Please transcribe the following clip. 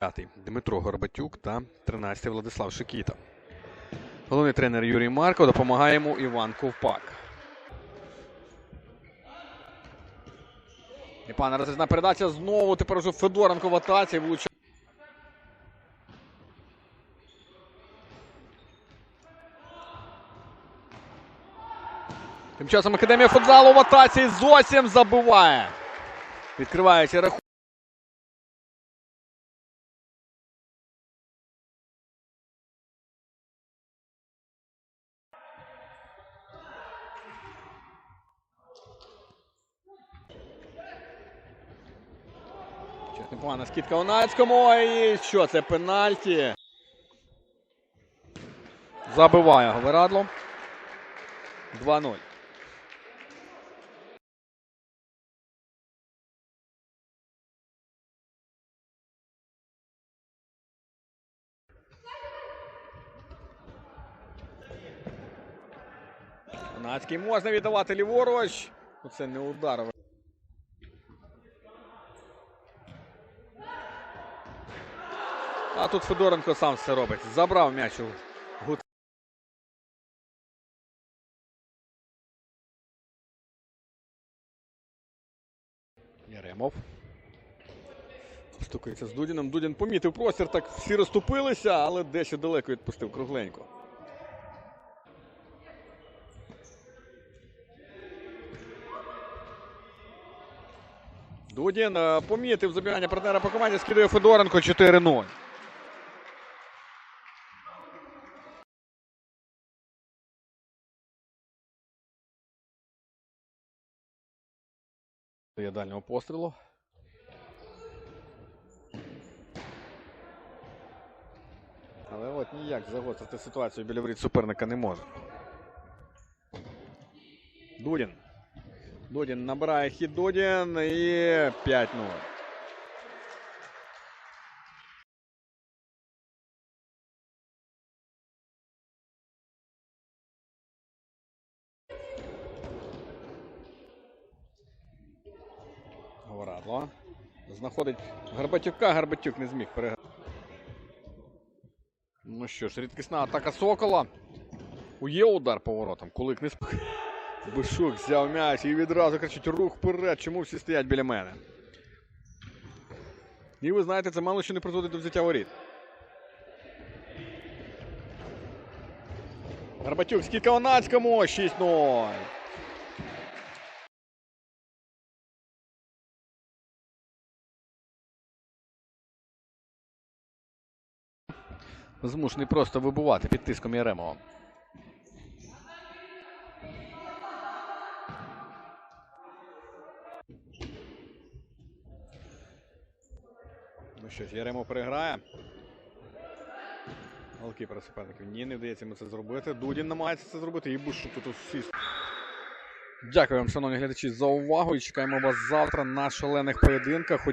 П'ятий Дмитро Горбатюк та 13-й Владислав Шикіта. Головний тренер Юрій Марко допомагає йому Іван Ковпак. І пане розрізна передача знову тепер уже Федоренко в атаці влучає. Тим часом Академія футзалу в атаці зовсім забиває. Відкривається рахунок. Щось непогана скидка Онацькому. І що це пенальті? Забиває Говерадло. 2-0. Онацький можна віддавати ліворуч. Ну, Це не удар. А тут Федоренко сам все робить. Забрав м'яч у. Яремов. Стукається з Дудіном. Дудін помітив простір, так всі розступилися, але дещо далеко відпустив кругленько. Дудін е, помітив забігання партнера по команді, скидує Федоренко 4-0. Є дальнього пострілу. Але от ніяк загострити ситуацію біля воріт суперника не може. Дудін. Дудін набирає хід Дудін і 5-0. Говорадло. Знаходить Гарбатюка, Гарбатюк не зміг переграти. Ну що ж, рідкісна атака Сокола. Є удар поворотом. Кулик не спок. Бишук взяв м'яч і відразу кричить рух вперед. Чому всі стоять біля мене? І ви знаєте, це мало що не призводить до взяття воріт. Гарбатюк, скільки Онацькому? 6-0. Змушений просто вибувати під тиском Яремова. Ну що ж, Яремов переграє. Голкіпер суперників. Ні, не вдається йому це зробити. Дудін намагається це зробити. І Бушук тут усі. Дякую вам, шановні глядачі, за увагу. І чекаємо вас завтра на шалених поєдинках.